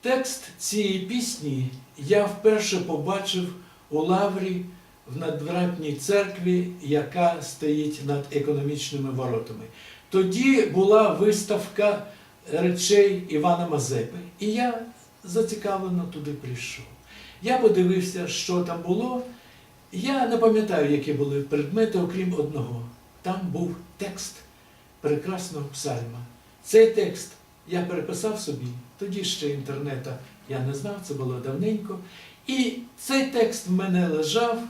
Текст цієї пісні я вперше побачив у лаврі в надвратній церкві, яка стоїть над економічними воротами. Тоді була виставка речей Івана Мазепи, і я зацікавлено туди прийшов. Я подивився, що там було. Я не пам'ятаю, які були предмети, окрім одного. Там був текст прекрасного псальма. Цей текст я переписав собі, тоді ще інтернету я не знав, це було давненько. І цей текст в мене лежав,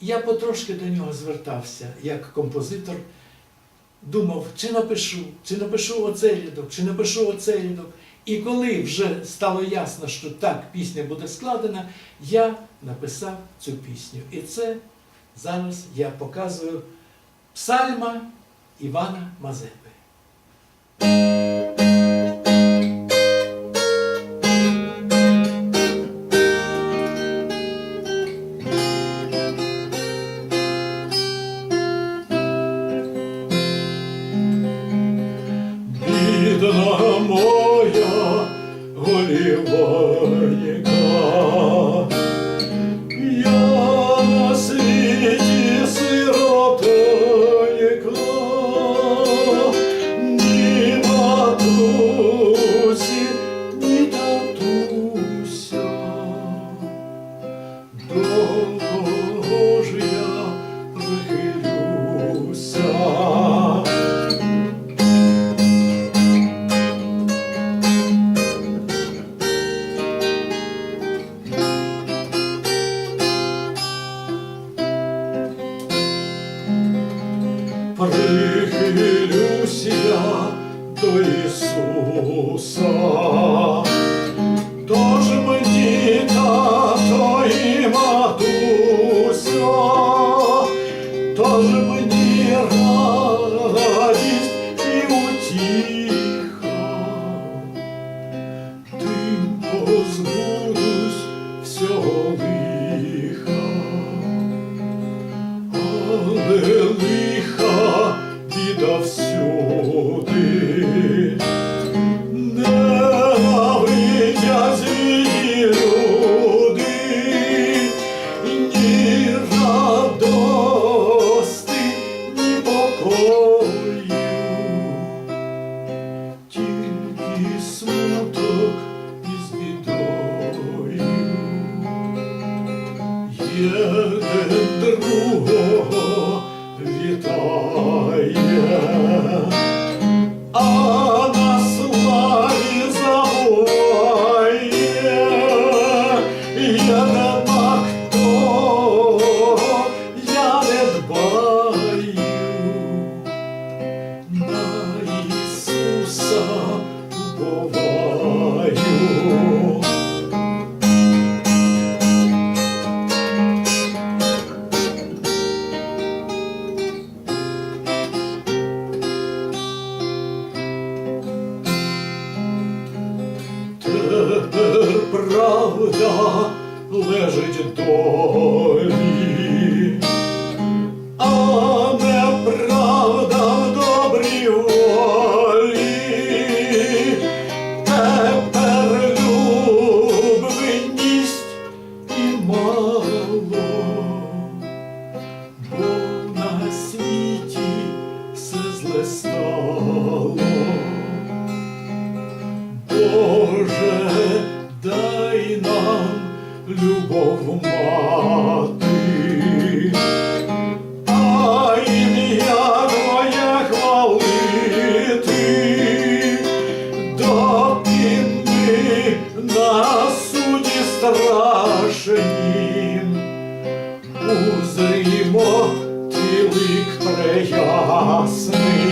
я потрошки до нього звертався як композитор, думав, чи напишу, чи напишу оцей рядок, чи напишу оцей рядок. І коли вже стало ясно, що так пісня буде складена, я написав цю пісню. І це зараз я показую псальма Івана Мазепи. Lord. Прихилюсь я до Ісуса, тож мені тато і матуся, тож мені радість і утіха, тим позбудусь всього лиха. Але другого вітає, правда лежить долі, а неправда в добрій волі. Тепер любвеність і мало, бо на світі все зле любов мати, а ім'я твоє хвалити, допіни на суді страшенім, узрімо ти лик преясний.